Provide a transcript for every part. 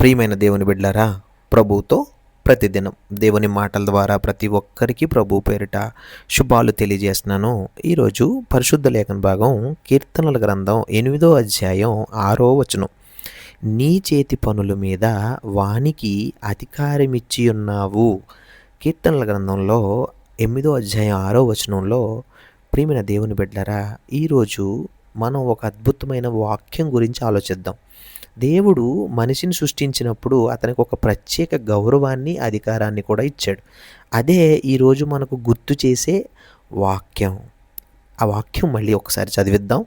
ప్రియమైన దేవుని బిడ్డారా ప్రభుతో ప్రతిదినం దేవుని మాటల ద్వారా ప్రతి ఒక్కరికి ప్రభు పేరిట శుభాలు తెలియజేస్తున్నాను. ఈరోజు పరిశుద్ధ లేఖన భాగం కీర్తనల గ్రంథం ఎనిమిదో అధ్యాయం ఆరో వచనం. నీ చేతి పనుల మీద వానికి అధికారమిచ్చి ఉన్నావు కీర్తనల గ్రంథంలో ఎనిమిదో అధ్యాయం ఆరో వచనంలో ప్రియమైన దేవుని బిడ్డరా ఈరోజు మనం ఒక అద్భుతమైన వాక్యం గురించి ఆలోచిద్దాం. దేవుడు మనిషిని సృష్టించినప్పుడు అతనికి ఒక ప్రత్యేక గౌరవాన్ని అధికారాన్ని కూడా ఇచ్చాడు. అదే ఈరోజు మనకు గుర్తు చేసే వాక్యం. ఆ వాక్యం మళ్ళీ ఒకసారి చదివిద్దాం.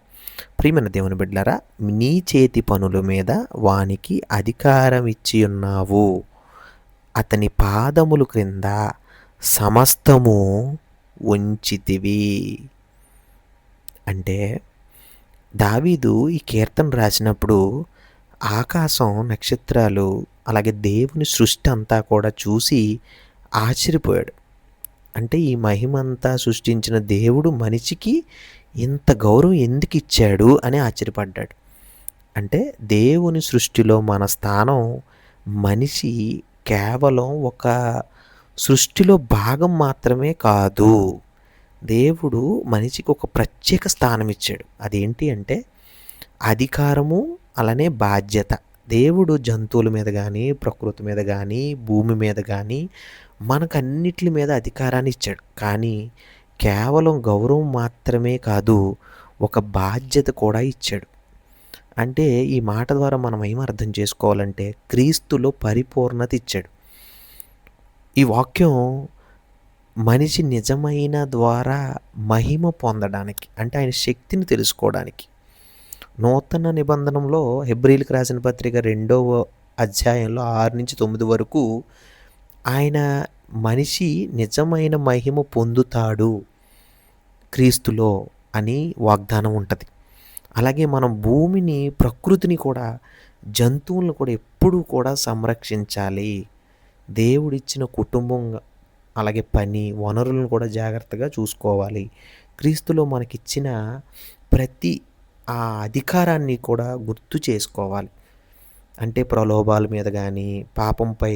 ప్రియమైన దేవుని బిడ్డలారా నీ చేతి పనుల మీద వానికి అధికారం ఇచ్చి ఉన్నావు. అతని పాదములు క్రింద సమస్తము ఉంచితివి. అంటే దావీదు ఈ కీర్తన రాసినప్పుడు ఆకాశం నక్షత్రాలు అలాగే దేవుని సృష్టి అంతా కూడా చూసి ఆశ్చర్యపోయాడు. అంటే ఈ మహిమంతా సృష్టించిన దేవుడు మనిషికి ఇంత గౌరవం ఎందుకు ఇచ్చాడు అని ఆశ్చర్యపడ్డాడు. అంటే దేవుని సృష్టిలో మన స్థానం మనిషి కేవలం ఒక సృష్టిలో భాగం మాత్రమే కాదు. దేవుడు మనిషికి ఒక ప్రత్యేక స్థానం ఇచ్చాడు. అదేంటి అంటే అధికారము అలానే బాధ్యత. దేవుడు జంతువుల మీద కానీ ప్రకృతి మీద కానీ భూమి మీద కానీ మనకు అన్నిటి మీద అధికారాన్ని ఇచ్చాడు. కానీ కేవలం గౌరవం మాత్రమే కాదు ఒక బాధ్యత కూడా ఇచ్చాడు. అంటే ఈ మాట ద్వారా మనం ఏం అర్థం చేసుకోవాలంటే క్రీస్తులో పరిపూర్ణత ఇచ్చాడు. ఈ వాక్యం మనిషి నిజమైన ద్వారా మహిమ పొందడానికి అంటే ఆయన శక్తిని తెలుసుకోవడానికి నూతన నిబంధనలో హెబ్రిల్కి రాసిన పత్రిక రెండవ అధ్యాయంలో ఆరు నుంచి తొమ్మిది వరకు ఆయన మనిషి నిజమైన మహిమ పొందుతాడు క్రీస్తులో అని వాగ్దానం ఉంటుంది. అలాగే మనం భూమిని ప్రకృతిని కూడా జంతువులను కూడా ఎప్పుడూ కూడా సంరక్షించాలి. దేవుడిచ్చిన కుటుంబం అలాగే పని వనరులను కూడా జాగ్రత్తగా చూసుకోవాలి. క్రీస్తులో మనకిచ్చిన ప్రతి ఆ అధికారాన్ని కూడా గుర్తు చేసుకోవాలి. అంటే ప్రలోభాల మీద కానీ పాపంపై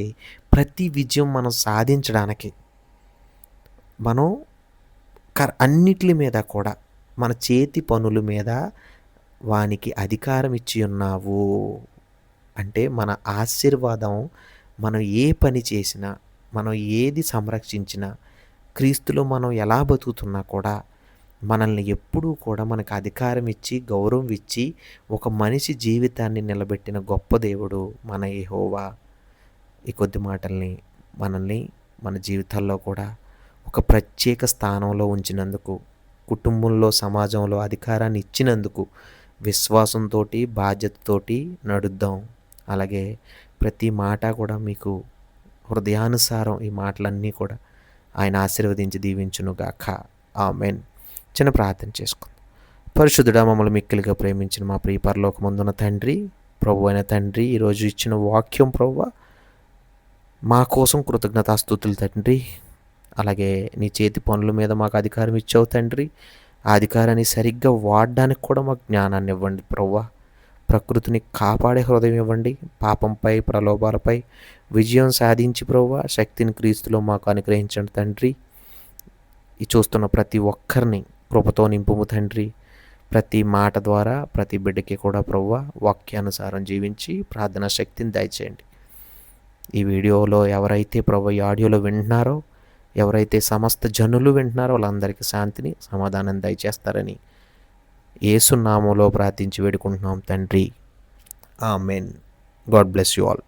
ప్రతి విజయం మనం సాధించడానికి మనం కర్ అన్నిటి మీద కూడా మన చేతి పనుల మీద వానికి అధికారం ఇచ్చి ఉన్నావు అంటే మన ఆశీర్వాదం మనం ఏ పని చేసినా మనం ఏది సంరక్షించినా క్రీస్తులో మనం ఎలా బతుకుతున్నా కూడా మనల్ని ఎప్పుడూ కూడా మనకు అధికారం ఇచ్చి గౌరవం ఇచ్చి ఒక మనిషి జీవితాన్ని నిలబెట్టిన గొప్ప దేవుడు మన యహోవా. ఈ కొద్ది మాటల్ని మనల్ని మన జీవితాల్లో కూడా ఒక ప్రత్యేక స్థానంలో ఉంచినందుకు కుటుంబంలో సమాజంలో అధికారాన్ని ఇచ్చినందుకు విశ్వాసంతో బాధ్యతతోటి నడుద్దాం. అలాగే ప్రతి మాట కూడా మీకు హృదయానుసారం ఈ మాటలన్నీ కూడా ఆయన ఆశీర్వదించి దీవించునుగాక. ఆమెన్. చిన్న ప్రార్థన చేసుకుందాం. పరిశుద్ధుడా మమ్మల్ని మిక్కిలిగా ప్రేమించిన మా ప్రియ పరలోకమందున తండ్రి ప్రభు అయిన తండ్రి ఈరోజు ఇచ్చిన వాక్యం ప్రభు మా కోసం కృతజ్ఞతాస్థుతులు తండ్రి. అలాగే నీ చేతి పనుల మీద మాకు అధికారం ఇచ్చావు తండ్రి. ఆ అధికారాన్ని సరిగ్గా వాడడానికి కూడా మాకు జ్ఞానాన్ని ఇవ్వండి ప్రవ్వ. ప్రకృతిని కాపాడే హృదయం ఇవ్వండి. పాపంపై ప్రలోభాలపై విజయం సాధించి ప్రవ్వ శక్తిని క్రీస్తులో మాకు అనుగ్రహించండి తండ్రి. ఈ చూస్తున్న ప్రతి ఒక్కరిని కృపతో నింపుము తండ్రి. ప్రతి మాట ద్వారా ప్రతి బిడ్డకి కూడా ప్రవ్వ వాక్యానుసారం జీవించి ప్రార్థనా శక్తిని దయచేయండి. ఈ వీడియోలో ఎవరైతే ప్రభు ఈ ఆడియోలో వింటున్నారో ఎవరైతే సమస్త జనులు వింటున్నారో వాళ్ళందరికీ శాంతిని సమాధానం దయచేస్తారని ఏసునామంలో ప్రార్థించి వేడుకుంటున్నాం తండ్రి. ఆ మెన్ గాడ్ బ్లెస్ యు ఆల్.